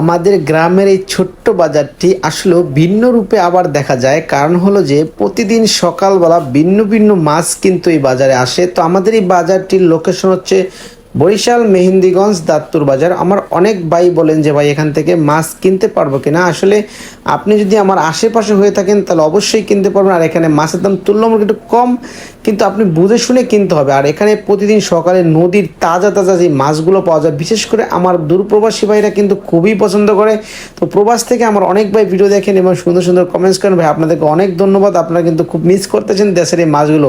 আমাদের গ্রামের এই ছোট্ট বাজারটি আসলে ভিন্ন রূপে আবার দেখা যায়। কারণ হলো যে, প্রতিদিন সকালবেলা ভিন্ন ভিন্ন মাছ কিন্তু এই বাজারে আসে। তো আমাদের এই বাজারটির লোকেশন হচ্ছে বরিশাল মেহেন্দিগঞ্জ দাত্তুর বাজার। আমার অনেক ভাই বলেন যে, ভাই, এখান থেকে মাছ কিনতে পারব কিনা? আসলে আপনি যদি আমার আশেপাশে হয়ে থাকেন, তাহলে অবশ্যই কিনতে পারবেন। আর এখানে মাছের দাম তুলনামূলক একটু কম। কিন্তু আপনি বুঝে শুনে কিনতে হবে। আর এখানে প্রতিদিন সকালে নদীর তাজা তাজা যে মাছগুলো পাওয়া যায়, বিশেষ করে আমার দূরপ্রবাসী ভাইরা কিন্তু খুবই পছন্দ করে। তো প্রবাস থেকে আমার অনেক ভাই ভিডিও দেখেন এবং সুন্দর সুন্দর কমেন্টস করেন। ভাই, আপনাদেরকে অনেক ধন্যবাদ। আপনারা কিন্তু খুব মিস করতেছেন দেশের এই মাছগুলো।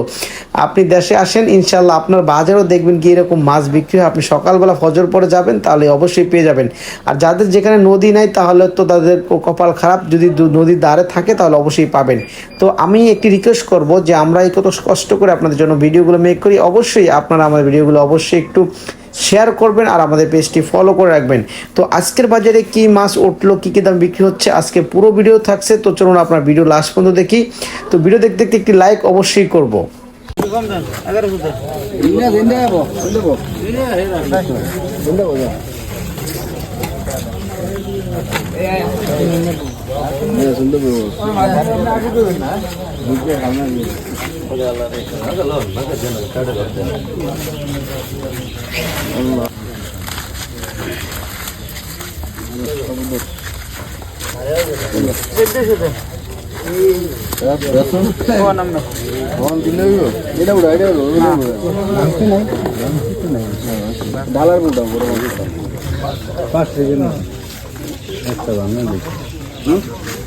আপনি দেশে আসেন ইনশাল্লাহ আপনার বাজারও দেখবেন কি এরকম মাছ বিক্রি হয়। আপনি সকালবেলা ফজর পরে যাবেন, তাহলে অবশ্যই পেয়ে যাবেন। আর যাদের যেখানে নদী নাই, তাহলে তো তাদের কপাল খারাপ। যদি নদীর ধারে থাকে, তাহলে অবশ্যই পাবেন। তো আমি একটি রিকোয়েস্ট করব যে আমরা এই কত কষ্ট করে আপনাদের জন্য ভিডিওগুলো মেক করি। অবশ্যই আপনারা আমার ভিডিওগুলো অবশ্যই একটু শেয়ার করবেন আর আমাদের পেজটি ফলো করে রাখবেন। তো আজকের বাজারে কি মাছ উঠল, কি কী দাম বিক্রি হচ্ছে, আজকে পুরো ভিডিও থাকছে। তো চলুন আপনার ভিডিও লাস্ট পর্যন্ত দেখি। তো ভিডিও দেখতে দেখতে একটি লাইক অবশ্যই করব। মোটা বড় পাঁচ থেকে না। একটা বাংলা দেখি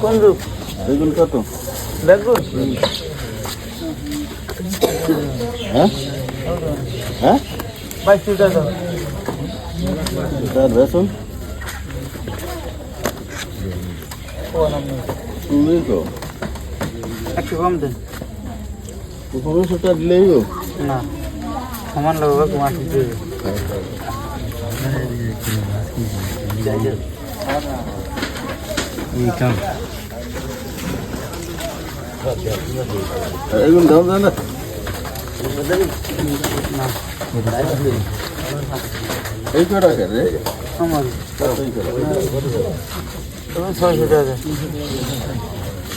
কোন রূপ? বেগুন কত? বেগুন। হ্যাঁ? হ্যাঁ? বাইশ টাকা তার বেসন। তুমি তো। একটু কম দেন দিলেই গো না। সমান লাগবে কুমার দিতে এগুলো দাম না। এই কটা রে আমার ছয়শো টাকা।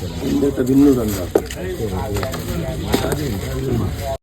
কত দেখে ছয়শো টাকা শুধু পাঁচশো থাকব